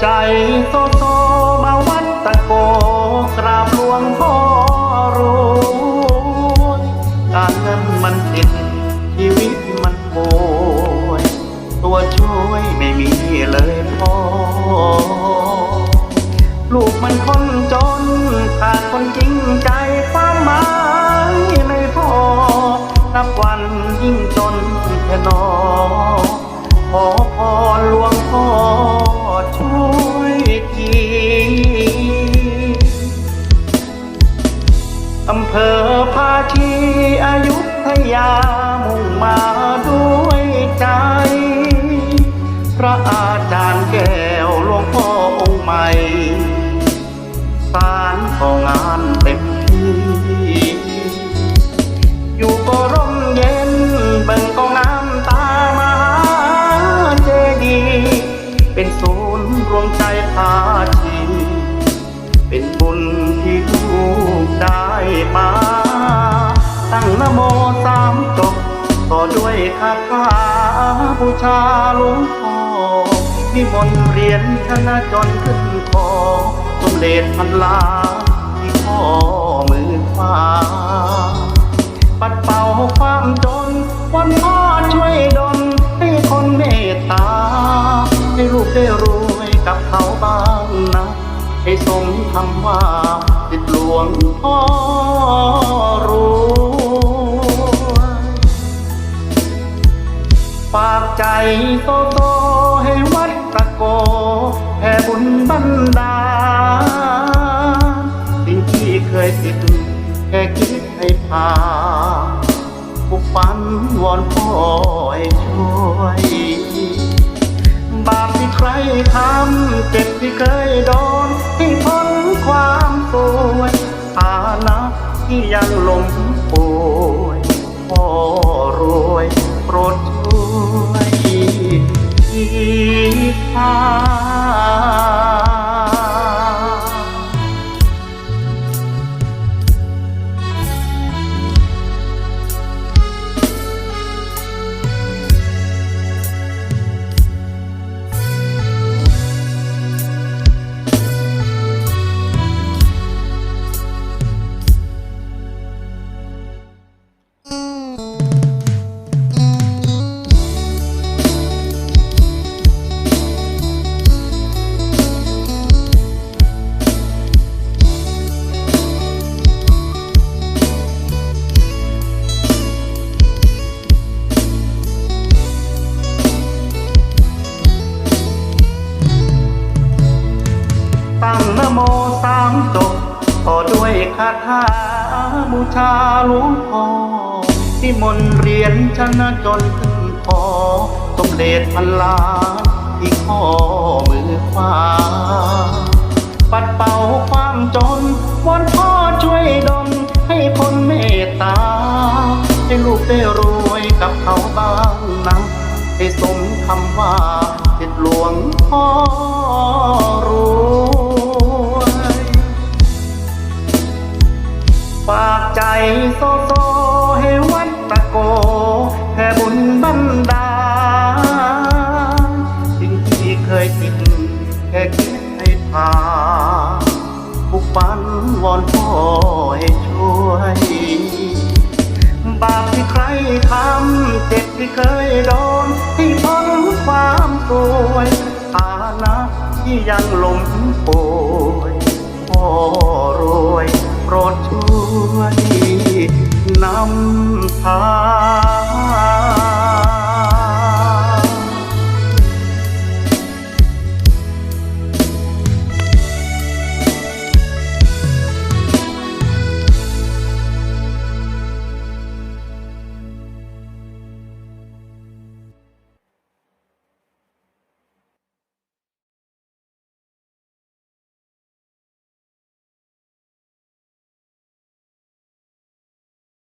ใจโซโซมาวัดตะโกกราบหลวงพ่อรวยการเงินมันติดชีวิตมันป่วยตัวช่วยไม่มีเลยพ่อ ลูกมันคนจนขาดคนจริงใจความหมายไม่พอ นับวันยิ่งจนแค่นอขอพรหลวง เภอภาชีอายุทยามุ่งมาด้วยใจ พระอาจารย์แก้วหลวงพ่อองค์ใหม่สารของงานเต็มที่ บูชาหลวงพ่อนิมนต์เรียญชนะจนขึ้นคอสมเด็จพันลาที่พ่อมือขวาปัดเป่าความจน วันพ่อช่วยดลให้คนเมตตา ให้ลูกได้รวยกับเขาบ้างนะให้สมคำว่าติดหลวงพ่อ ฝากใจโตโตให้วัดตะโกแผ่บุญบันดาลสิ่งที่เคยติดแค่คิดให้ผ่านผูกฝันวอนพ่อให้ช่วย บาปที่ใครทำเจ็บที่เคยโดนที่ทนความป่วดฐานะที่ยังหลงป่วย คาถาบูชาหลวงพ่อที่มนต์เรียนชนะจนขึ้นคอสมเด็จพันล้านที่ข้อมือขวาปัดเป่าความจนวอนพ่อช่วยดลให้คนเมตตา ให้ลูกได้รวยกับเขาบ้างนะให้สมคำว่าติดหลวงพ่อรู้ ยังหลงป่วยพ่อรวยโปรดช่วยนำทาง